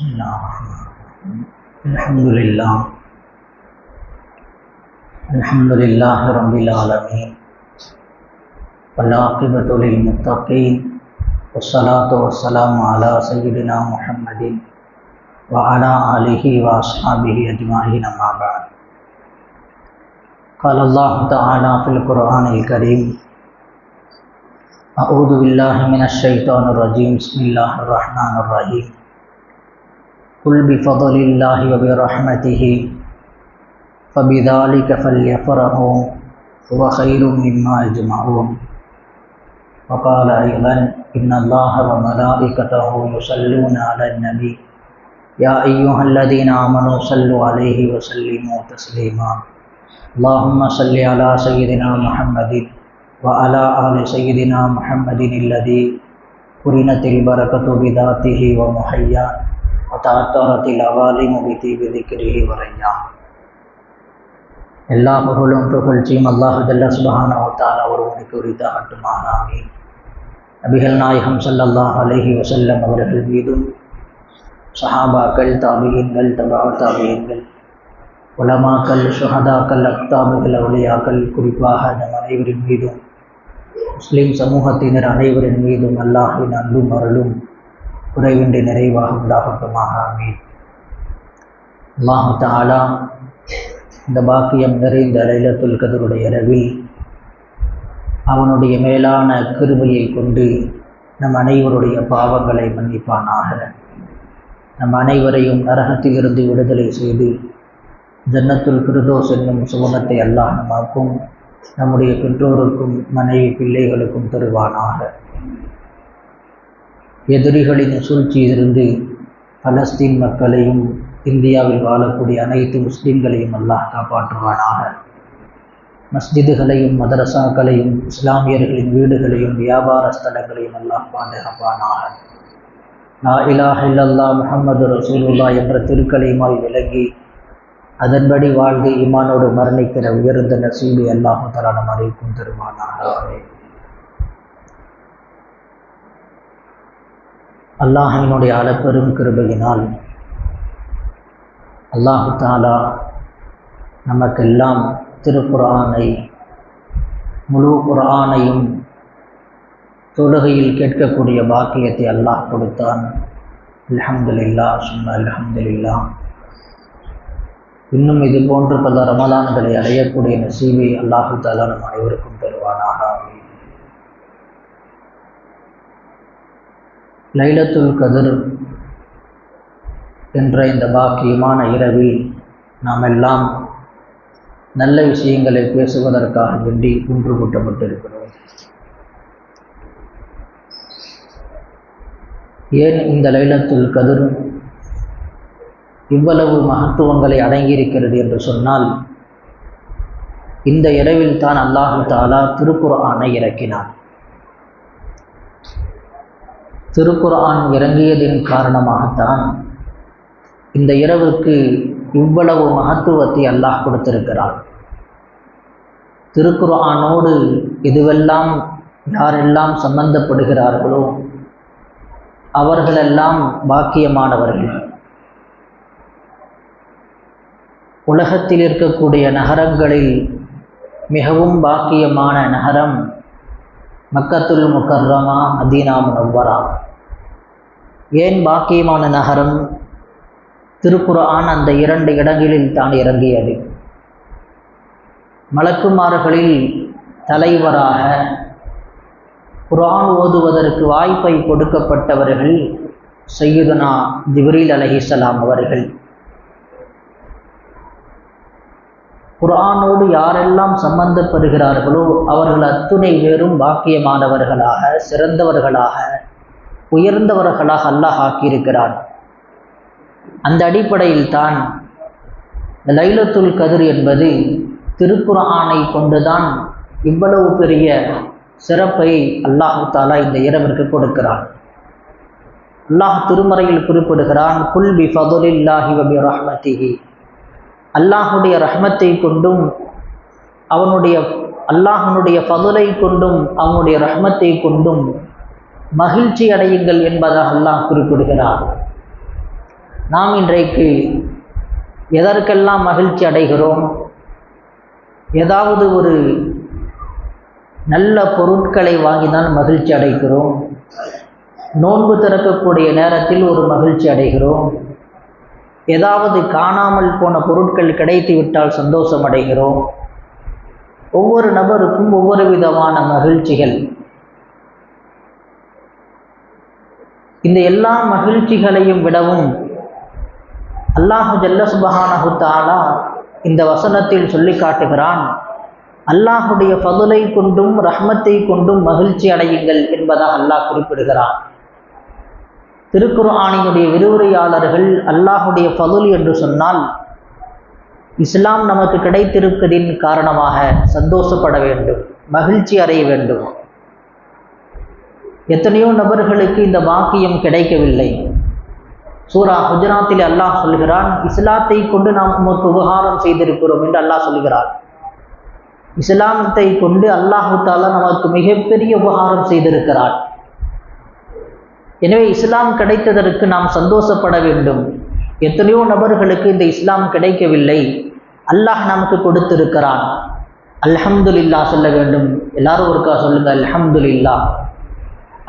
بسم اللہ الحمد للہ الحمد للہ رب العالمین۔ والعاقبۃ للمتقین۔ والصلاة والسلام على سيدنا محمد وعلى آلہ واصحابہ اجمعین اما قال اللہ تعالیٰ فی القرآن الکریم۔ اعوذ باللہ من الشیطان الرجیم۔ بسم اللہ الرحمن الرحیم۔ قل بفضل الله وبرحمته فبذلك فليفرحوا، هو خير مما يجمعون. وقال أيضا، إن الله وملائكته يصلون على النبي. يا أيها الذين آمنوا صلوا عليه وسلموا تسليما. اللهم صل على سيدنا محمد وعلى آل سيدنا محمد الذي قرنت البركة بذاته ومحيا தாத்தாரத் இலவாலின் விதி விதிக்கிறே வரையா. எல்லா புகழும் புகழ்ச்சியும் அல்லாஹுதல்ல சுபஹானாவத்தான ஒருவனுக்கு உரித்தாகட்டுமாக ஆமீன். நபிகள் நாயகம் சல்லல்லாஹ் அலஹி வசல்லம் அவர்கள் மீதும் சஹாபாக்கள் தாபியன்கள் தபா தாபியன்கள் உலமாக்கள் சுஹதாக்கள் அக்தாபுகள் அவளியாக்கள் குறிப்பாக நம் அனைவரின் மீதும் முஸ்லீம் சமூகத்தினர் அனைவரின் மீதும் அல்லாஹின் அன்பும் அருளும் குறைவின்றி நிறைவாக உண்டாகட்டுமாக. ஆமீன். அல்லாஹு தாலா இந்த பாக்கியம் நிறைந்த லைலத்துல் கதருடைய இரவில் அவனுடைய மேலான கிருபையை கொண்டு நம் அனைவருடைய பாவங்களை மன்னிப்பானாக. நம் அனைவரையும் நரகத்திலிருந்து விடுதலை செய்து ஜன்னத்துல் கிருதோஸ் என்னும் சுவனத்தை அல்லாஹ் நமக்கும் நம்முடைய பெற்றோருக்கும் மனைவி பிள்ளைகளுக்கும் தருவானாக. எதிரிகளின் சூழ்ச்சியிலிருந்து பலஸ்தீன் மக்களையும் இந்தியாவில் வாழக்கூடிய அனைத்து முஸ்லீம்களையும் அல்லாஹ் காப்பாற்றுவானாக. மஸ்ஜிதுகளையும் மதரசாக்களையும் இஸ்லாமியர்களின் வீடுகளையும் வியாபார ஸ்தலங்களையும் அல்லாஹ் பாதுகாப்பானாக. லா இலாஹ் இல்லல்லா முஹம்மது ரசூலுல்லா என்ற திருக்கலையுமாய் விளங்கி அதன்படி வாழ்ந்து இமானோடு மரணிக்கிற உயர்ந்த நசீபி அல்லாஹு தலா நம் அனைக்கும் தருவானாக. அல்லாஹினுடைய அளப்பெரும் கிருபையினால் அல்லாஹு தாலா நமக்கெல்லாம் திருக்குரானை முழு குரானையும் தொழுகையில் கேட்கக்கூடிய பாக்கியத்தை அல்லாஹ் கொடுத்தான். அலமதுல்லா சும்மா அலமதுல்லா இன்னும் இது போன்று பல ரமலான்களை அடையக்கூடிய நசீவை அல்லாஹு தாலா நம் அனைவருக்கும் தருவானாக லைலத்துல் கதிர் என்ற இந்த பாக்கியமான இரவில் நாம் எல்லாம் நல்ல விஷயங்களை பேசுவதற்காக வேண்டி குன்று கூட்டப்பட்டிருக்கிறோம் ஏன் இந்த லைலத்துல் கதிர் இவ்வளவு மகத்துவங்களை அடங்கியிருக்கிறது என்று சொன்னால் இந்த இரவில் தான் அல்லாஹு தாலா திருக்குர்ஆனை இறக்கினான். திருக்குர்ஆன் இறங்கியதின் காரணமாகத்தான் இந்த இரவுக்கு இவ்வளவு மகத்துவத்தை அல்லாஹ் கொடுத்திருக்கிறான். திருக்குர்ஆனோடு இதுவெல்லாம் யாரெல்லாம் சம்பந்தப்படுகிறார்களோ அவர்களெல்லாம் பாக்கியமானவர்கள். உலகத்தில் இருக்கக்கூடிய நகரங்களில் மிகவும் பாக்கியமான நகரம் மக்கத்துல் முக்கர்ரமா மதீனா முனவ்வரா ஏன் பாக்கியமான நகரம்? திருக்குரான் அந்த இரண்டு இடங்களில் தான் இறங்கியது. மலக்குமார்களில் தலைவராக குரான் ஓதுவதற்கு வாய்ப்பை கொடுக்கப்பட்டவர்கள் சையுதனா ஜிப்ரீல் அலஹிசலாம் அவர்கள். குரானோடு யாரெல்லாம் சம்பந்தப்படுகிறார்களோ அவர்கள் அத்துணை பேரும் பாக்கியமானவர்களாக சிறந்தவர்களாக உயர்ந்தவர்களாக அல்லாஹ் ஆக்கியிருக்கிறான். அந்த அடிப்படையில் தான் லைலத்துல் கதிர் என்பது திருக்குரானை கொண்டுதான் இவ்வளவு பெரிய சிறப்பை அல்லாஹு தாலா இந்த இரவிற்கு கொடுக்கிறான். அல்லாஹ் திருமறையில் குறிப்பிடுகிறான் குல் பி ஃபதுலில்லாஹி வபி ரஹ்மத்திஹி. அல்லாஹுடைய ரஹ்மத்தை கொண்டும் அவனுடைய அல்லாஹனுடைய ஃபதுலை கொண்டும் அவனுடைய ரஹ்மத்தை கொண்டும் மகிழ்ச்சி அடையுங்கள் என்பதாக அல்லாஹ் குறிப்பிடுகிறார். நாம் இன்றைக்கு எதற்கெல்லாம் மகிழ்ச்சி அடைகிறோம்? ஏதாவது ஒரு நல்ல பொருட்களை வாங்கினால் மகிழ்ச்சி அடைகிறோம். நோன்பு திறக்கக்கூடிய நேரத்தில் ஒரு மகிழ்ச்சி அடைகிறோம். ஏதாவது காணாமல் போன பொருட்கள் கிடைத்து விட்டால் சந்தோஷம் அடைகிறோம். ஒவ்வொரு நபருக்கும் ஒவ்வொரு விதமான மகிழ்ச்சிகள். இந்த எல்லா மகிழ்ச்சிகளையும் விடவும் அல்லாஹு ஜல்ல சுபஹானஹு இந்த வசனத்தில் சொல்லி காட்டுகிறான் அல்லாஹுடைய பதுலை கொண்டும் ரஹ்மத்தை கொண்டும் மகிழ்ச்சி அடையுங்கள் என்பதாக அல்லாஹ் குறிப்பிடுகிறான். திருக்குர்ஆனினுடைய விரிவுரையாளர்கள் அல்லாஹுடைய பதுல் என்று சொன்னால் இஸ்லாம் நமக்கு கிடைத்திருப்பதின் காரணமாக சந்தோஷப்பட வேண்டும் மகிழ்ச்சி அடைய வேண்டும். எத்தனையோ நபர்களுக்கு இந்த வாக்கியம் கிடைக்கவில்லை. சூரா குஜராத்தில் அல்லாஹ் சொல்கிறான் இஸ்லாத்தை கொண்டு நாம் உமக்கு உபகாரம் செய்திருக்கிறோம் என்று அல்லாஹ் சொல்கிறான். இஸ்லாமத்தை கொண்டு அல்லாஹு தாலா நமக்கு மிகப்பெரிய உபகாரம் செய்திருக்கிறான். எனவே இஸ்லாம் கிடைத்ததற்கு நாம் சந்தோஷப்பட வேண்டும். எத்தனையோ நபர்களுக்கு இந்த இஸ்லாம் கிடைக்கவில்லை. அல்லாஹ் நமக்கு கொடுத்திருக்கிறான். அல்ஹம்துல்லா சொல்ல வேண்டும். எல்லாரும் ஒருக்கா சொல்லுங்க அல்ஹம்துல்லா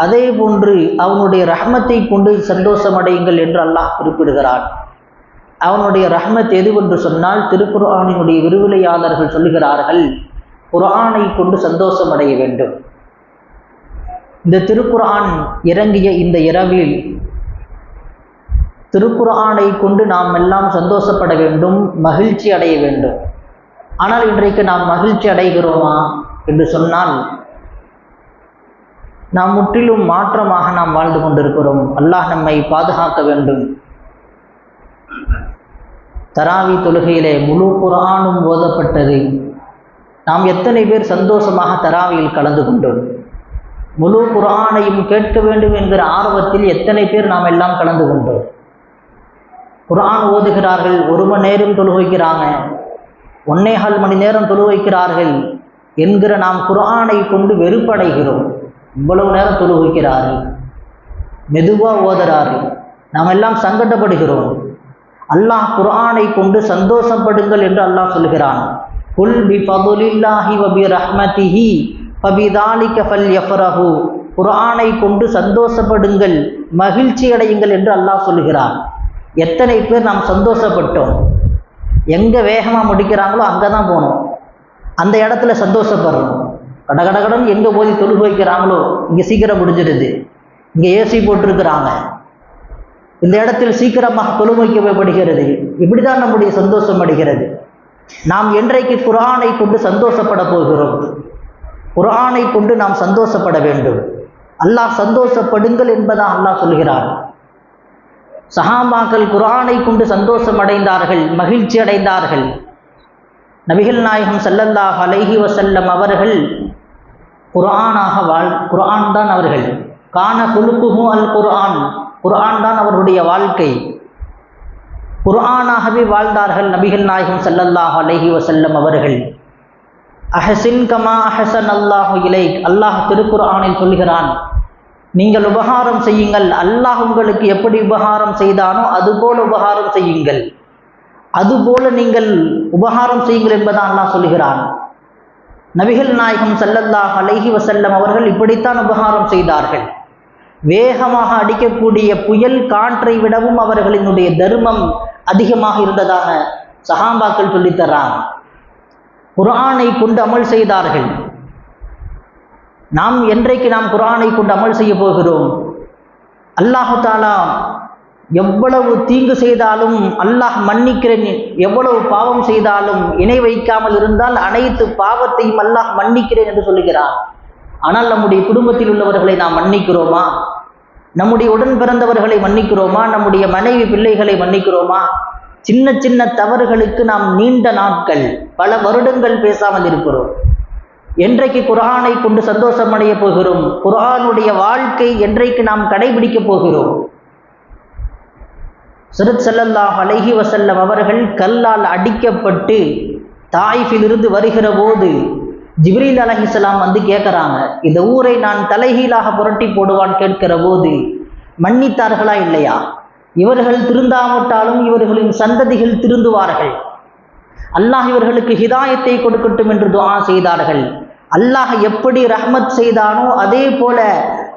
அதே போன்று அவனுடைய ரஹமத்தை கொண்டு சந்தோஷமடையுங்கள் என்று அல்லாஹ் குறிப்பிடுகிறான். அவனுடைய ரஹமத் எதுவென்று சொன்னால் திருக்குர்ஆனினுடைய விரிவுரையாளர்கள் சொல்லுகிறார்கள் குர்ஆனை கொண்டு சந்தோஷமடைய வேண்டும். இந்த திருக்குர்ஆன் இறங்கிய இந்த இரவில் திருக்குர்ஆனை கொண்டு நாம் எல்லாம் சந்தோஷப்பட வேண்டும் மகிழ்ச்சி அடைய வேண்டும். ஆனால் இன்றைக்கு நாம் மகிழ்ச்சி அடைகிறோமா என்று சொன்னால் நாம் முற்றிலும் மாற்றமாக நாம் வாழ்ந்து கொண்டிருக்கிறோம். அல்லாஹ் நம்மை பாதுகாக்க வேண்டும். தராவி தொழுகையிலே முழு குரானும் ஓதப்பட்டது. நாம் எத்தனை பேர் சந்தோஷமாக தராவியில் கலந்து கொண்டோம். முழு குரானையும் கேட்க வேண்டும் என்கிற ஆர்வத்தில் எத்தனை பேர் நாம் எல்லாம் கலந்து கொண்டோம்? குரான் ஓதுகிறார்கள் ஒரு மணி நேரம் தொழு வைக்கிறாங்க ஒன்னேகால் மணி நேரம் தொழு வைக்கிறார்கள் என்கிற நாம் குரானை கொண்டு வெறுப்படைகிறோம். இவ்வளவு நேரம் தொழு மெதுவாக ஓதுறார்கள் நாம் எல்லாம் சங்கடப்படுகிறோம். அல்லாஹ் குரானை கொண்டு சந்தோஷப்படுங்கள் என்று அல்லாஹ் சொல்கிறான். குல் பி பதுலில்லாஹி வபி ரஹ்மதிஹி ரஹ்மதிஹி கஃபல் ஃபல்யஃப்ரஹு. குரானை கொண்டு சந்தோஷப்படுங்கள் மகிழ்ச்சி அடையுங்கள் என்று அல்லாஹ் சொல்கிறார் எத்தனை பேர் நாம் சந்தோஷப்பட்டோம்? எங்கே வேகமாக முடிக்கிறாங்களோ அங்கே தான் போகணும் அந்த இடத்துல சந்தோஷப்படுறோம். கடகடகடன் எங்கே போய் தொழுகு வைக்கிறாங்களோ இங்கே சீக்கிரம் முடிஞ்சிடுது. இங்கே ஏசி போட்டிருக்கிறாங்க. இந்த இடத்தில் சீக்கிரமாக தொழு வைக்கப்படுகிறது. இப்படி தான் நம்முடைய சந்தோஷம் அடைகிறது. நாம் என்றைக்கு குரானை கொண்டு சந்தோஷப்பட போகிறோம்? குரானை கொண்டு நாம் சந்தோஷப்பட வேண்டும். அல்லாஹ் சந்தோஷப்படுங்கள் என்பதாக அல்லாஹ் சொல்கிறார். சஹாபாக்கள் குரானை கொண்டு சந்தோஷம் அடைந்தார்கள் மகிழ்ச்சி அடைந்தார்கள். நபிகள் நாயகம் சல்லல்லாஹ் அலைஹி வசல்லம் அவர்கள் குரானாக வாழ் குரான் தான் அவர்கள். காண குலுக்குஹு அல் குர்ஆன் குர்ஆன் தான் அவருடைய வாழ்க்கை. குர்ஆனாகவே வாழ்ந்தார்கள் நபிகள் நாயகம் சல்லல்லாஹ் அலஹி வசல்லம் அவர்கள். அஹசின் கமா அஹசன் அல்லாஹு இலை அல்லாஹ் திருக்குர்ஆனில் சொல்கிறான் நீங்கள் உபகாரம் செய்யுங்கள். அல்லாஹ் உங்களுக்கு எப்படி உபகாரம் செய்தானோ அதுபோல உபகாரம் செய்யுங்கள். அதுபோல நீங்கள் உபகாரம் செய்யுங்கள் என்பதான் அல்லாஹ் சொல்கிறான் நபிகள் நாயகம் சல்லல்லாஹ் அலைஹி வசல்லம் அவர்கள் இப்படித்தான் உபகாரம் செய்தார்கள். வேகமாக அடிக்கக்கூடிய புயல் காற்றை விடவும் அவர்களினுடைய தர்மம் அதிகமாக இருந்ததாக சஹாம்பாக்கள் சொல்லித்தர்றாங்க குரானை கொண்டு அமல் செய்தார்கள். நாம் என்றைக்கு நாம் குரானை கொண்டு அமல் செய்ய போகிறோம்? அல்லாஹு தாலா எவ்வளவு தீங்கு செய்தாலும் அல்லாஹ் மன்னிக்கிறேன் எவ்வளவு பாவம் செய்தாலும் இணை வைக்காமல் இருந்தால் அனைத்து பாவத்தையும் அல்லாஹ் மன்னிக்கிறேன் என்று சொல்லுகிறான் ஆனால் நம்முடைய குடும்பத்தில் உள்ளவர்களை நாம் மன்னிக்கிறோமா? நம்முடைய உடன் பிறந்தவர்களை மன்னிக்கிறோமா? நம்முடைய மனைவி பிள்ளைகளை மன்னிக்கிறோமா? சின்ன சின்ன தவறுகளுக்கு நாம் நீண்ட நாட்கள் பல வருடங்கள் பேசாமல் இருக்கிறோம். என்றைக்கு குரானை கொண்டு சந்தோஷம் அடைய போகிறோம்? குரானுடைய வாழ்க்கை என்றைக்கு நாம் கடைபிடிக்கப் போகிறோம்? சுரத் சல்லல்லாஹ் அலஹி வசல்லம் அவர்கள் கல்லால் அடிக்கப்பட்டு தாய்ஃபிலிருந்து வருகிற போது ஜிப்ரீல் அலஹிஸ்லாம் வந்து கேட்குறாங்க இந்த ஊரை நான் தலைகீழாக புரட்டி போடுவான் கேட்கிற போது மன்னித்தார்களா இல்லையா? இவர்கள் திருந்தாவிட்டாலும் இவர்களின் சந்ததிகள் திருந்துவார்கள். அல்லாஹ் இவர்களுக்கு ஹிதாயத்தை கொடுக்கட்டும் என்று துவா செய்தார்கள். அல்லாஹ் எப்படி ரஹ்மத் செய்தானோ அதே போல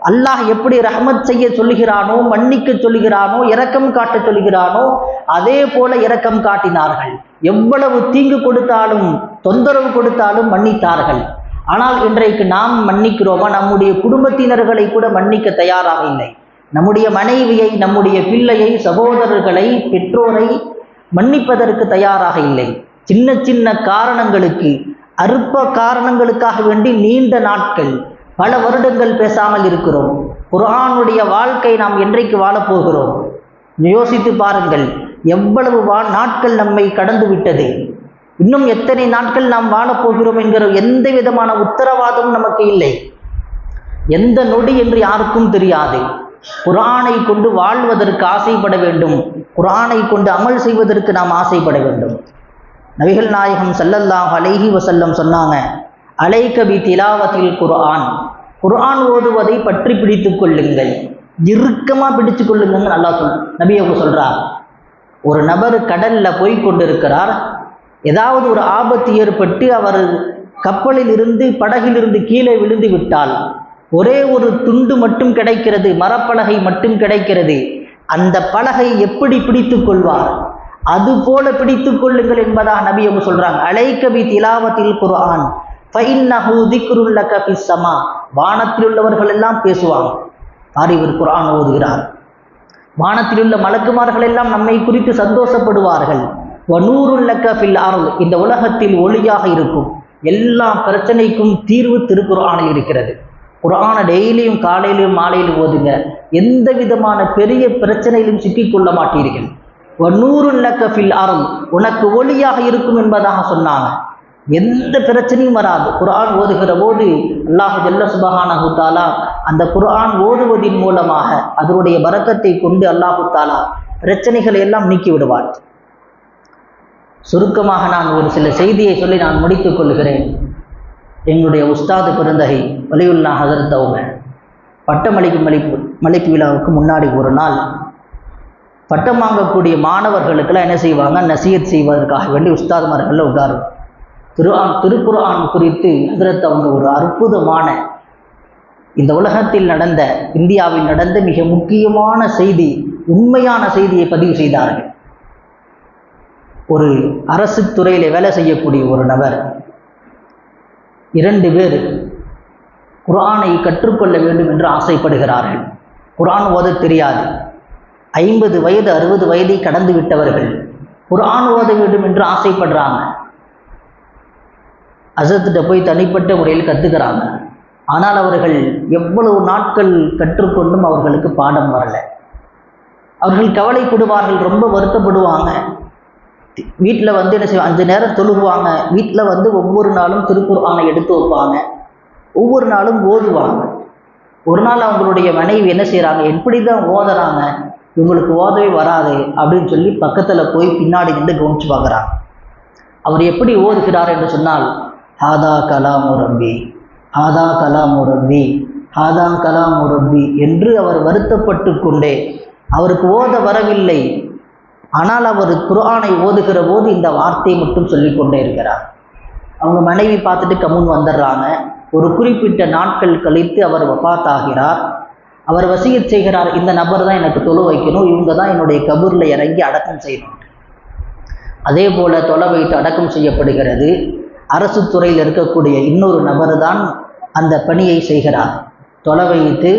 அல்லாஹ் எப்படி ரஹ்மத் செய்ய சொல்லுகிறானோ மன்னிக்க சொல்லுகிறானோ இரக்கம் காட்ட சொல்லுகிறானோ அதே போல இரக்கம் காட்டினார்கள். எவ்வளவு தீங்கு கொடுத்தாலும் தொந்தரவு கொடுத்தாலும் மன்னித்தார்கள். ஆனால் இன்றைக்கு நாம் மன்னிக்கிறோமா? நம்முடைய குடும்பத்தினர்களை கூட மன்னிக்க தயாராக இல்லை. நம்முடைய மனைவியை நம்முடைய பிள்ளையை சகோதரர்களை பெற்றோரை மன்னிப்பதற்கு தயாராக இல்லை. சின்ன சின்ன காரணங்களுக்கு அற்ப காரணங்களுக்காக வேண்டி நீண்ட நாட்கள் பல வருடங்கள் பேசாமல் இருக்கிறோம். குரானுடைய வாழ்க்கை நாம் என்றைக்கு வாழப்போகிறோம் யோசித்து பாருங்கள் எவ்வளவு வா நாட்கள் நம்மை கடந்து விட்டது. இன்னும் எத்தனை நாட்கள் நாம் வாழப்போகிறோம் என்கிற எந்த விதமான உத்தரவாதமும் நமக்கு இல்லை. எந்த நொடி என்று யாருக்கும் தெரியாது. குரானை கொண்டு வாழ்வதற்கு ஆசைப்பட வேண்டும். குரானை கொண்டு அமல் செய்வதற்கு நாம் ஆசைப்பட வேண்டும். நபிகள் நாயகம் சல்லல்லாஹ் அலைஹி வசல்லம் சொன்னாங்க அலைகபி திலாவத்தில் குர்ஆன். குர்ஆன் ஓதுவதை பற்றி பிடித்துக் கொள்ளுங்கள். இறுக்கமாக பிடிச்சு கொள்ளுங்கன்னு நல்லா சொல் நபி அவங்க சொல்கிறார் ஒரு நபர் கடல்ல போய் கொண்டிருக்கிறார். ஏதாவது ஒரு ஆபத்து ஏற்பட்டு அவர் கப்பலில் இருந்து படகிலிருந்து கீழே விழுந்து விட்டால் ஒரே ஒரு துண்டு மட்டும் கிடைக்கிறது மரப்பலகை மட்டும் கிடைக்கிறது. அந்த பலகை எப்படி பிடித்து கொள்வார்? அது போல பிடித்து கொள்ளுங்கள் என்பதாக நபி அவங்க சொல்றாங்க. அலைகபி திலாவத்தில் குர்ஆன். சமா. வானத்தில் உள்ளவர்கள் எல்லாம் பேசுவாங்க. பாரு இவர் குரான் ஓதுகிறார். வானத்தில் உள்ள மலக்குமார்கள் எல்லாம் நம்மை குறித்து சந்தோஷப்படுவார்கள். வனூருல்லக்க ஃபில் அருள் இந்த உலகத்தில் ஒளியாக இருக்கும். எல்லா பிரச்சனைக்கும் தீர்வு திருக்குறானில் இருக்கிறது. குரானை டெய்லியும் காலையிலும் மாலையிலும் ஓதுங்க. எந்த விதமான பெரிய பிரச்சனையிலும் சிக்கிக்கொள்ள மாட்டீர்கள். நூறு நக்கஃபில் அறம் உனக்கு ஒளியாக இருக்கும் என்பதாக சொன்னாங்க. எந்த பிரச்சனையும் வராது. குரான் ஓதுகிற போது அல்லாஹ் ஜல்ல சுபஹானஹு தாலா அந்த குரான் ஓதுவதின் மூலமாக அதனுடைய வரக்கத்தை கொண்டு அல்லாஹு தாலா பிரச்சனைகளை எல்லாம் நீக்கி விடுவார். சுருக்கமாக நான் ஒரு சில செய்தியை சொல்லி நான் முடித்துக் கொள்கிறேன். எங்களுடைய உஸ்தாது பிறந்தகை வலியுல்லா ஹசரத் அவங்க பட்டமளிப்பு மலிப்பு விழாவுக்கு முன்னாடி ஒரு நாள் பட்டம் வாங்கக்கூடிய மாணவர்களுக்கெல்லாம் என்ன செய்வாங்க? நசீத் செய்வதற்காக வேண்டி உஸ்தாதுமார்கள் உட்காரும். திருஆன் திருக்குர்ஆன் குறித்து ஹசரத் அவங்க ஒரு அற்புதமான இந்த உலகத்தில் நடந்த இந்தியாவில் நடந்த மிக முக்கியமான செய்தி உண்மையான செய்தியை பதிவு செய்தார்கள். ஒரு அரசு துறையில் வேலை செய்யக்கூடிய ஒரு நபர் இரண்டு பேர் குரானை கற்றுக்கொள்ள வேண்டும் என்று ஆசைப்படுகிறார்கள். குரான் ஓத தெரியாது. ஐம்பது வயது அறுபது வயதை கடந்து விட்டவர்கள் குரான் ஓத வேண்டும் என்று ஆசைப்படுறாங்க. அசத்திட்ட போய் தனிப்பட்ட முறையில் கற்றுக்கிறாங்க ஆனால் அவர்கள் எவ்வளவு நாட்கள் கற்றுக்கொண்டும் அவர்களுக்கு பாடம் வரல. அவர்கள் கவலைப்படுவார்கள் ரொம்ப வருத்தப்படுவாங்க. வீட்டில் வந்து என்ன செய்வாங்க அஞ்சு நேரம் தொழுகுவாங்க வீட்டில் வந்து ஒவ்வொரு நாளும் திருக்குர்ஆனை எடுத்து வைப்பாங்க. ஒவ்வொரு நாளும் ஓதுவாங்க. ஒரு நாள் அவங்களுடைய மனைவி என்ன செய்கிறாங்க எப்படி தான் ஓதுறாங்க? இவங்களுக்கு ஓதவே வராது அப்படின்னு சொல்லி பக்கத்தில் போய் பின்னாடி நின்று கவனிச்சு பார்க்குறாங்க அவர் எப்படி ஓதுகிறார் என்று சொன்னால் ஹாதா கலாம் ரப்பி ஹாதா கலாம் ரப்பி ஹாதா கலாம் ரப்பி என்று அவர் வருத்தப்பட்டு கொண்டே அவருக்கு ஓத வரவில்லை ஆனால் அவர் குரானை ஓதுகிற போது இந்த வார்த்தையை மட்டும் சொல்லிக்கொண்டே இருக்கிறார். அவங்க மனைவி பார்த்துட்டு கமுன் வந்துடுறாங்க. ஒரு குறிப்பிட்ட நாட்கள் கழித்து அவர் வபாத் ஆகிறார் அவர் வசியத் செய்கிறார் இந்த நபர் தான் எனக்கு தொழு வைக்கணும் இவங்க தான் என்னுடைய கபூரில் இறங்கி அடக்கம் செய்யணும். அதே போல தொலை வைத்து அடக்கம் செய்யப்படுகிறது. அரசு துறையில் இருக்கக்கூடிய இன்னொரு நபர் தான் அந்த பணியை செய்கிறார். தொலை வைத்து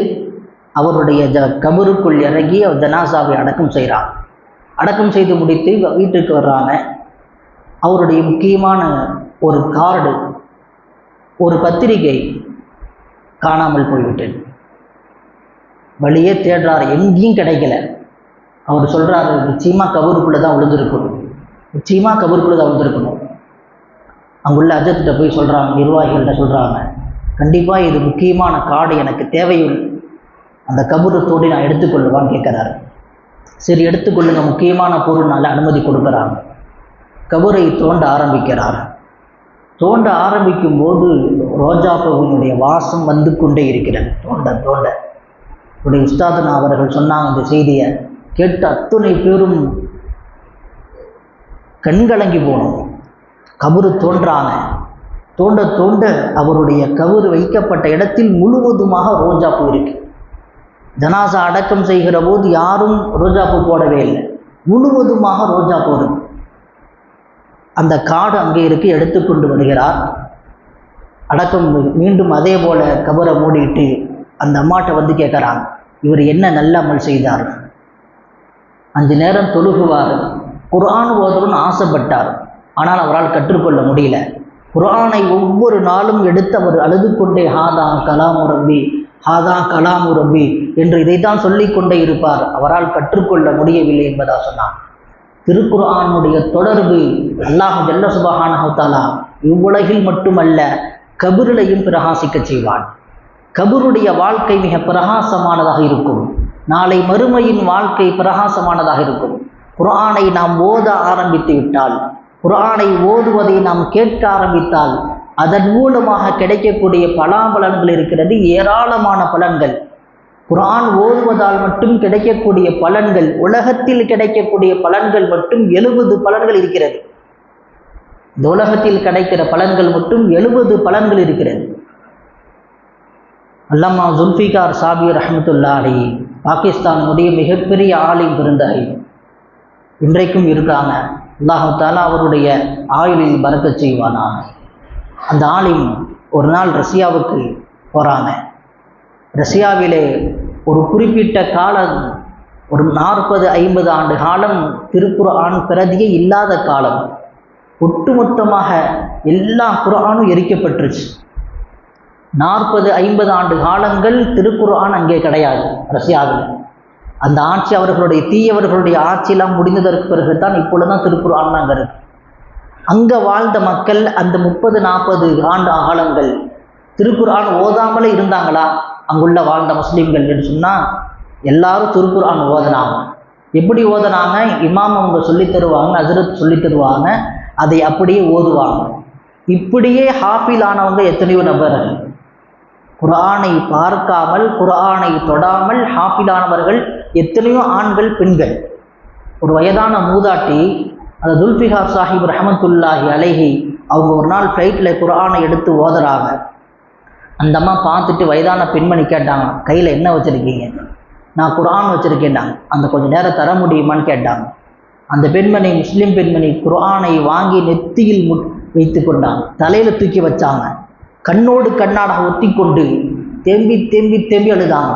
அவருடைய ஜ கபருக்குள் இறங்கி அவர் ஜனாசாவை அடக்கம் செய்கிறார். அடக்கம் செய்து முடித்து வீட்டுக்கு வர்றாங்க. அவருடைய முக்கியமான ஒரு கார்டு ஒரு பத்திரிகை காணாமல் போய்விட்டது. வழியே தேடுறாரு எங்கேயும் கிடைக்கல. அவர் சொல்கிறாரு நிச்சயமாக கபருக்குள்ளே தான் விழுந்திருக்கணும். நிச்சயமாக கபருக்குள்ளே தான் விழுந்திருக்கணும். அங்குள்ள அஜத்திட்ட போய் சொல்கிறாங்க நிர்வாகிகள்கிட்ட சொல்கிறாங்க கண்டிப்பாக இது முக்கியமான கார்டு எனக்கு தேவையுள். அந்த கபூரத்தோடு நான் எடுத்துக்கொள்ளுவான்னு கேட்குறாரு. சரி எடுத்துக்கொள்ளுங்க. முக்கியமான பொருள்னால அனுமதி கொடுக்குறாங்க. கபரை தோண்ட ஆரம்பிக்கிறார். தோண்ட ஆரம்பிக்கும் போது ரோஜா பூவினுடைய வாசம் வந்து கொண்டே இருக்கிறது. தோண்ட தோண்ட. உடைய உஸ்தாதனா அவர்கள் சொன்னாங்க இந்த செய்தியை கேட்டு அத்துணை பேரும் கண்கலங்கி போனோம். கபரு தோன்றாங்க. தோண்ட தோண்ட அவருடைய கவுறு வைக்கப்பட்ட இடத்தில் முழுவதுமாக ரோஜாப்பூ இருக்குது ஜனாசா அடக்கம் செய்கிற போது யாரும் ரோஜாப்பூ போடவே இல்லை. முழுவதுமாக ரோஜா இருக்கு அந்த காடு அங்கே இருக்கு எடுத்துக்கொண்டு வருகிறார். அடக்கம் மீண்டும் அதே போல கபரை மூடிட்டு அந்த அம்மாட்ட வந்து கேட்குறாங்க இவர் என்ன நல்ல அமல் செய்தார்? அஞ்சு நேரம் தொழுகுவார். குரான் ஓதணும்னு ஆசைப்பட்டார். ஆனால் அவரால் கற்றுக்கொள்ள முடியல. குரானை ஒவ்வொரு நாளும் எடுத்து அவர் அழுது கொண்டே ஹாதா கலாம் ரப்பி ஹாதா கலாமு ரபி என்று இதைத்தான் சொல்லிக் கொண்டே இருப்பார். அவரால் கற்றுக்கொள்ள முடியவில்லை என்பதா சொன்னார் திருக்குர்ஆனுடைய தொடர்பு அல்லாஹு ஜல்ல சுபஹானஹாலா இவ்வுலகில் மட்டுமல்ல கபிரிலையும் பிரகாசிக்க செய்வான். கபருடைய வாழ்க்கை மிக பிரகாசமானதாக இருக்கும். நாளை மறுமையின் வாழ்க்கை பிரகாசமானதாக இருக்கும். குரானை நாம் ஓத ஆரம்பித்து விட்டால் குரானை ஓதுவதை நாம் கேட்க ஆரம்பித்தால் அதன் மூலமாக கிடைக்கக்கூடிய பலாபலன்கள் இருக்கிறது ஏராளமான பலன்கள். குரான் ஓதுவதால் மட்டும் கிடைக்கக்கூடிய பலன்கள் உலகத்தில் கிடைக்கக்கூடிய பலன்கள் மட்டும் எழுபது பலன்கள் இருக்கிறது. இந்த உலகத்தில் கிடைக்கிற பலன்கள் மட்டும் எழுபது பலன்கள் இருக்கிறது. அல்லம்மா ஜுல்ஃபிகார் சாபி ரஹமத்துல்லா அலி பாகிஸ்தானுடைய மிகப்பெரிய ஆலிம் பெருந்தகை இன்றைக்கும் இருக்காங்க. அல்லாஹு தாலா அவருடைய ஆயுளில் பறக்க செய்வானாங்க அந்த ஆலிம் ஒரு நாள் ரஷ்யாவுக்கு போகிறாங்க ரஷ்யாவிலே ஒரு குறிப்பிட்ட காலம் ஒரு நாற்பது ஐம்பது ஆண்டு காலம் திருக்குர்ஆன் பிரதியே இல்லாத காலம். ஒட்டுமொத்தமாக எல்லா குரானும் எரிக்கப்பட்டுருச்சு. நாற்பது ஐம்பது ஆண்டு காலங்கள் திருக்குர்ஆன் அங்கே கிடையாது ரஷ்யாவில் அந்த ஆட்சி அவர்களுடைய தீயவர்களுடைய ஆட்சியெல்லாம் முடிந்ததற்கு பிறகு தான் இப்பொழுது தான் திருக்குர்ஆன் அங்கே இருக்குது அங்கே வாழ்ந்த மக்கள் அந்த முப்பது நாற்பது ஆண்டு ஆழங்கள் திருக்குறான் ஓதாமலே இருந்தாங்களா? அங்குள்ள வாழ்ந்த முஸ்லீம்கள் என்று சொன்னால் எல்லாரும் திருக்குறான் ஓதனாங்க எப்படி ஓதனாங்க? இமாம் அவங்க சொல்லி தருவாங்க அசரத் சொல்லி தருவாங்க அதை அப்படியே ஓதுவாங்க. இப்படியே ஹாஃபில் ஆனவங்க எத்தனையோ நபர்கள். குரானை பார்க்காமல் குரானை தொடாமல் ஹாஃபிலானவர்கள் எத்தனையோ ஆண்கள் பெண்கள். ஒரு வயதான மூதாட்டி அந்த துல்ஃபிகார் சாஹிப் ரஹமத்துல்லாஹி அலைஹி அவங்க ஒரு நாள் ஃப்ளைட்டில் குரானை எடுத்து ஓதுறாங்க. அந்த அம்மா பார்த்துட்டு வயதான பெண்மணி கேட்டாங்க கையில் என்ன வச்சுருக்கீங்க? நான் குரான் வச்சுருக்கேன்டாங்க அந்த கொஞ்சம் நேரம் தர முடியுமான்னு கேட்டாங்க. அந்த பெண்மணி முஸ்லீம் பெண்மணி குரானை வாங்கி நெத்தியில் மு வைத்து கொண்டாங்க. தலையில் தூக்கி வச்சாங்க. கண்ணோடு கண்ணாடாக ஒத்தி கொண்டு தேம்பி தேம்பி தேம்பி அழுதாங்க.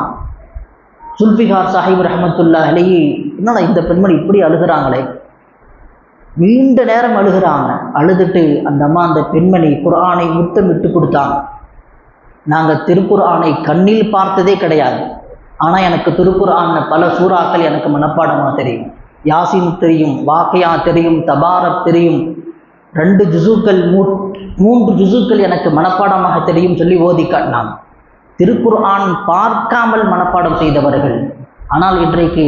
சுல்பிகார் சாஹிப் ரஹமத்துல்லா அலையி என்னடா இந்த பெண்மணி இப்படி அழுகிறாங்களே? நீண்ட நேரம் அழுகிறாங்க. அழுதுட்டு அந்த அம்மா அந்த பெண்மணி குர்ஆனை முத்தமிட்டு கொடுத்தாங்க. நாங்கள் திருக்குறானை கண்ணில் பார்த்ததே கிடையாது. ஆனால் எனக்கு திருக்குர்ஆன பல சூறாக்கள் எனக்கு மனப்பாடமாக தெரியும். யாசின் தெரியும் வாக்கையா தெரியும் தபாரத் தெரியும். ரெண்டு ஜுசுக்கள் மூ மூன்று ஜுசுக்கள் எனக்கு மனப்பாடமாக தெரியும் சொல்லி ஓதி காட்டினாங்க. திருக்குர்ஆன் பார்க்காமல் மனப்பாடம் செய்தவர்கள். ஆனால் இன்றைக்கு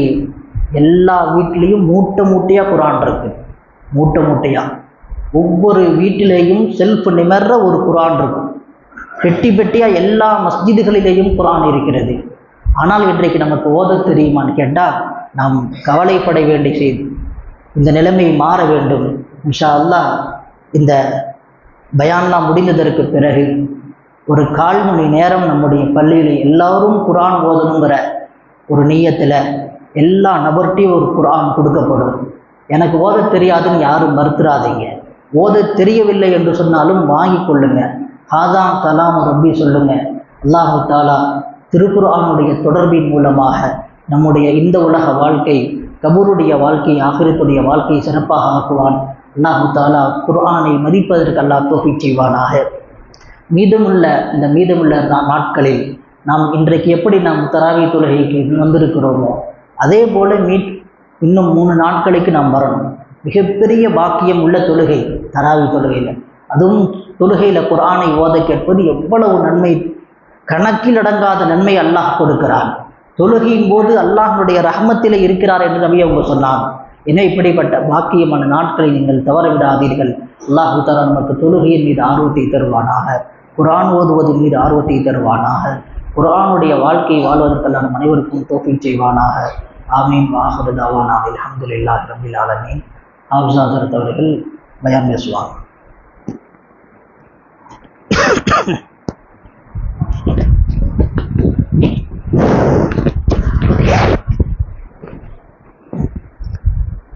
எல்லா வீட்லேயும் மூட்டை மூட்டையாக குரான் இருக்குது மூட்டை மூட்டையாக ஒவ்வொரு வீட்டிலேயும் செல்ஃப் நிமர்ற ஒரு குரான் இருக்கும். பெட்டி பெட்டியாக எல்லா மஸ்ஜிதுகளிலேயும் குரான் இருக்கிறது. ஆனால் இன்றைக்கு நமக்கு ஓத தெரியுமான்னு கேட்டால் நாம் கவலைப்பட வேண்டிய செய்தி இந்த நிலைமை மாற வேண்டும். இன்ஷா அல்லா இந்த பயான்லாம் முடிந்ததற்கு பிறகு ஒரு கால் மணி நேரம் நம்முடைய பள்ளியில் எல்லாரும் குரான் ஓதணுங்கிற ஒரு நீயத்தில் எல்லா நபர்கிட்டையும் ஒரு குரான் கொடுக்கப்படும். எனக்கு ஓத தெரியாதுன்னு யாரும் மறுத்துறாதீங்க. ஓத தெரியவில்லை என்று சொன்னாலும் வாங்கி கொள்ளுங்க. ஹாதா கலாம் ரப்பி சொல்லுங்க. அல்லாஹு தாலா திருக்குறானுடைய தொடர்பின் மூலமாக நம்முடைய இந்த உலக வாழ்க்கை கபூருடைய வாழ்க்கை ஆகிரத்துடைய வாழ்க்கை சிறப்பாக ஆக்குவான் அல்லாஹு தாலா குர்ஆனை மதிப்பதற்கு அல்லாஹ் தோஃபி செய்வானாக. மீதமுள்ள இந்த மீதமுள்ள நா- நாட்களில் நாம் இன்றைக்கு எப்படி நாம் தராவி தொழுகைக்கு வந்திருக்கிறோமோ அதே போல மீட் இன்னும் மூணு நாட்களுக்கு நாம் வரணும். மிகப்பெரிய பாக்கியம் உள்ள தொழுகை தராவி தொழுகையில். அதுவும் தொழுகையில் குரானை ஓத கேட்பது எவ்வளவு நன்மை கணக்கில் அடங்காத நன்மை அல்லாஹ் கொடுக்கிறான். தொழுகையின் போது அல்லாஹனுடைய ரஹமத்தில் இருக்கிறார் என்று நபி அவங்க சொன்னாங்க. எனவே இப்படிப்பட்ட பாக்கியமான நாட்களை நீங்கள் தவற விடாதீர்கள் அல்லாஹு தஆலா நமக்கு தொழுகையின் மீது ஆர்வத்தை தருவானாக. குரான் ஓதுவதன் மீது ஆர்வத்தை தருவானாக. குரானுடைய வாழ்க்கை வாழ்வதற்கெல்லாம் அனைவருக்கும் தோப்பி செய்வானாக. ஆமீன் வாஹரு தாவானா அல்ஹம்துலில்லாஹி ரபில் ஆலமீன் ஹாஃபிஸ் ஹசரத் அவர்கள் பயான் பேசுவாங்க